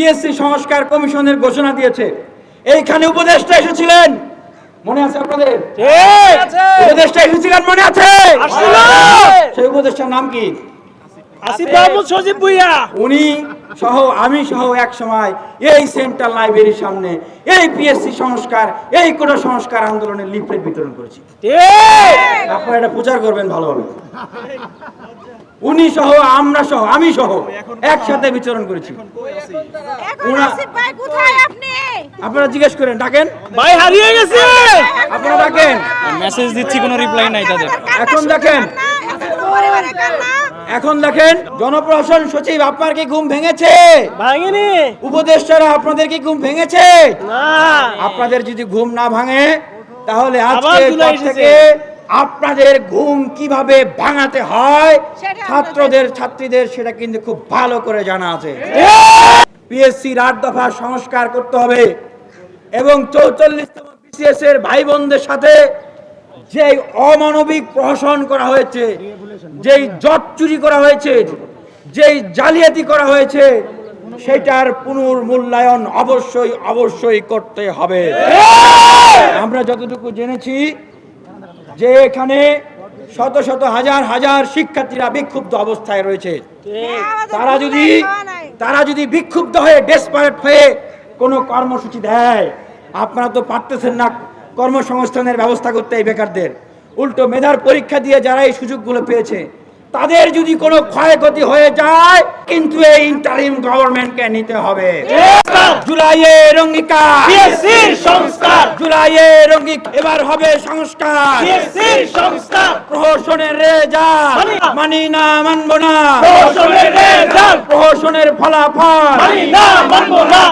PSC সংস্কার কমিশনের ঘোষণা দিয়েছে। এইখানে উপদেষ্টা এসেছিলেন। মনে আছে আপনাদের? উপদেষ্টা এসেছিলেন মনে আছে? সেই উপদেষ্টার নাম কি? আসিফ মাহমুদ সজীব ভুইয়া। উনি সহ আমি সহ এক সময় এই সেন্ট্রাল লাইব্রেরির সামনে এই পিএসসি সংস্কার এই কোটা সংস্কার আন্দোলনের লিফলেট বিতরণ করেছি। আপনারা এটা প্রচার করবেন ভালোভাবে। উনি সহ আমরা সহ আমি সহ একসাথে বিচরণ করেছি। আপনারা জিজ্ঞেস করেন ডাকেন? ভাই হারিয়ে গেছে! আপনারা ডাকেন। মেসেজ দিচ্ছি কোনো রিপ্লাই নাই তাদের। এখন দেখেন। এখন দেখেন জনপ্রশাসন সচিব আপনার কি ঘুম ভেঙেছে? ভাঙেনি। উপদেষ্টারা আপনাদের কি ঘুম ভেঙেছে? না। আপনাদের যদি ঘুম না ভাঙে তাহলে আজকে থেকে আপনাদের ঘুম কীভাবে ভাঙাতে হয়? ছাত্রদের ছাত্রীদের সেটা কিন্তু খুব ভালো করে জানা আছে। পিএসসি আট দফা সংস্কার করতে হবে। এবং চৌচল্লিশতম বিসিএস এর ভাই বোনদের সাথে যে অমানবিক প্রহসন করা হয়েছে যেই জট চুরি করা হয়েছে যেই জালিয়াতি করা হয়েছে সেটার পুনর্মূল্যায়ন অবশ্যই অবশ্যই করতে হবে। আমরা যতটুকু জেনেছি যে এখানে শত শত হাজার হাজার শিক্ষার্থীরা বিক্ষুব্ধ অবস্থায় রয়েছে। তারা যদি তারা যদি বিক্ষুব্ধ হয়ে ডেসপারেট হয়ে কোনো কর্মসূচি দেয় আপনারা তো পারতেছেন না কর্মসংস্থানের ব্যবস্থা করতে এই বেকারদের। উল্টো মেধার পরীক্ষা দিয়ে যারা এই সুযোগগুলো পেয়েছে তাদের যদি কোনো ক্ষয়ক্ষতি হয়ে যায় কিন্তু এই ইন্টারিম গভর্নমেন্টকে নিতে হবে। জুলাইয়ের অঙ্গীকার। জুলাইয়ের অঙ্গীক এবার হবে সংস্কার। সংস্কার। প্রহসনের রেজাল। মানি না। মানব না। প্রহসনের ফলাফল। মানি না মানব না,